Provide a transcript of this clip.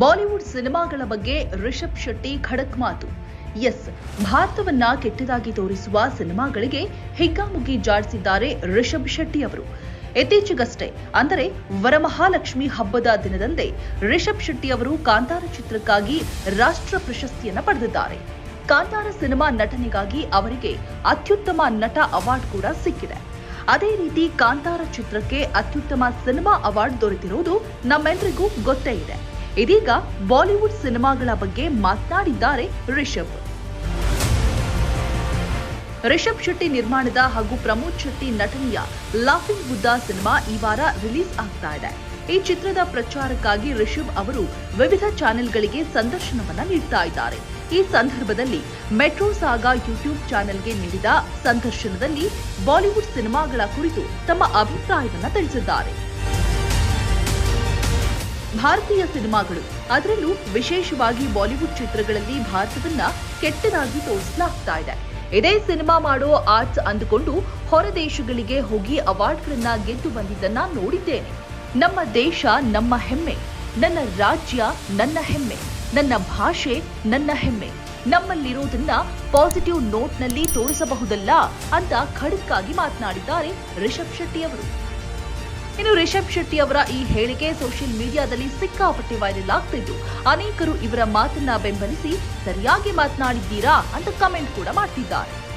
Bollywood ಸಿನಿಮಾಗಳ ಬಗ್ಗೆ ರಿಷಬ್ ಶೆಟ್ಟಿ ಖಡಕ್ ಮಾತು. ಎಸ್, ಭಾರತವನ್ನ ಕೆಟ್ಟದಾಗಿ ತೋರಿಸುವ ಸಿನಿಮಾಗಳಿಗೆ ಹಿಗ್ಗಾಮುಗ್ಗಿ ಜಾಡಿಸಿದ್ದಾರೆ ರಿಷಬ್ ಶೆಟ್ಟಿ ಅವರು. ಇತ್ತೀಚೆಗಷ್ಟೇ, ಅಂದರೆ ವರಮಹಾಲಕ್ಷ್ಮಿ ಹಬ್ಬದ ದಿನದಂದೇ ರಿಷಬ್ ಶೆಟ್ಟಿ ಅವರು ಕಾಂತಾರ ಚಿತ್ರಕ್ಕಾಗಿ ರಾಷ್ಟ್ರ ಪ್ರಶಸ್ತಿಯನ್ನು ಪಡೆದಿದ್ದಾರೆ. ಕಾಂತಾರ ಸಿನಿಮಾ ನಟನೆಗಾಗಿ ಅವರಿಗೆ ಅತ್ಯುತ್ತಮ ನಟ ಅವಾರ್ಡ್ ಕೂಡ ಸಿಕ್ಕಿದೆ. ಅದೇ ರೀತಿ ಕಾಂತಾರ ಚಿತ್ರಕ್ಕೆ ಅತ್ಯುತ್ತಮ ಸಿನಿಮಾ ಅವಾರ್ಡ್ ದೊರೆತಿರುವುದು ನಮ್ಮೆಲ್ಲರಿಗೂ ಗೊತ್ತೇ ಇದೆ. ಇದೀಗ ಬಾಲಿವುಡ್ ಸಿನಿಮಾಗಳ ಬಗ್ಗೆ ಮಾತನಾಡಿದ್ದಾರೆ ರಿಷಬ್. ರಿಷಬ್ ಶೆಟ್ಟಿ ನಿರ್ಮಾಣದ ಹಾಗೂ ಪ್ರಮೋದ್ ಶೆಟ್ಟಿ ನಟನೆಯ ಲಾಫಿಂಗ್ ಬುದ್ಧ ಸಿನಿಮಾ ಈ ವಾರ ರಿಲೀಸ್ ಆಗ್ತಾ ಇದೆ. ಈ ಚಿತ್ರದ ಪ್ರಚಾರಕ್ಕಾಗಿ ರಿಷಬ್ ಅವರು ವಿವಿಧ ಚಾನೆಲ್ಗಳಿಗೆ ಸಂದರ್ಶನವನ್ನ ನೀಡ್ತಾ ಇದ್ದಾರೆ. ಈ ಸಂದರ್ಭದಲ್ಲಿ ಮೆಟ್ರೋ ಸಾಗಾ ಯೂಟ್ಯೂಬ್ ಚಾನೆಲ್ಗೆ ನೀಡಿದ ಸಂದರ್ಶನದಲ್ಲಿ ಬಾಲಿವುಡ್ ಸಿನಿಮಾಗಳ ಕುರಿತು ತಮ್ಮ ಅಭಿಪ್ರಾಯವನ್ನ ತಿಳಿಸಿದ್ದಾರೆ. ಭಾರತೀಯ ಸಿನಿಮಾಗಳು. ಅದರಲ್ಲೂ ವಿಶೇಷವಾಗಿ ಬಾಲಿವುಡ್ ಚಿತ್ರಗಳಲ್ಲಿ ಭಾರತವನ್ನ ಕೆಟ್ಟದಾಗಿ ತೋರಿಸಲಾಗ್ತಾ ಇದೆ. ಇದೇ ಸಿನಿಮಾ ಮಾಡೋ ಆರ್ಟ್ಸ್ ಅಂದುಕೊಂಡು ಹೊರ ದೇಶಗಳಿಗೆ ಹೋಗಿ ಅವಾರ್ಡ್ಗಳನ್ನ ಗೆದ್ದು ಬಂದಿದ್ದನ್ನ ನೋಡಿದ್ದೇನೆ. ನಮ್ಮ ದೇಶ ನಮ್ಮ ಹೆಮ್ಮೆ. ನನ್ನ ರಾಜ್ಯ ನನ್ನ ಹೆಮ್ಮೆ. ನನ್ನ ಭಾಷೆ ನನ್ನ ಹೆಮ್ಮೆ. ನಮ್ಮಲ್ಲಿರೋದನ್ನ ಪಾಸಿಟಿವ್ ನೋಟ್ನಲ್ಲಿ ತೋರಿಸಬಹುದಲ್ಲ ಅಂತ ಖಡಕ್ಕಾಗಿ ಮಾತನಾಡಿದ್ದಾರೆ ರಿಷಬ್ ಶೆಟ್ಟಿ ಅವರು. ಇನ್ನು ರಿಷಬ್ ಶೆಟ್ಟಿ ಅವರ ಈ ಹೇಳಿಕೆ ಸೋಷಿಯಲ್ ಮೀಡಿಯಾದಲ್ಲಿ ಸಿಕ್ಕಾಪಟ್ಟೆ ವೈರಲ್ ಆಗ್ತಿದ್ದು. ಅನೇಕರು ಇವರ ಮಾತನ್ನ ಬೆಂಬಲಿಸಿ, ಸರಿಯಾಗಿ ಮಾತನಾಡಿದ್ದೀರಾ ಅಂತ ಕಮೆಂಟ್ ಕೂಡ ಮಾಡ್ತಿದ್ದಾರೆ.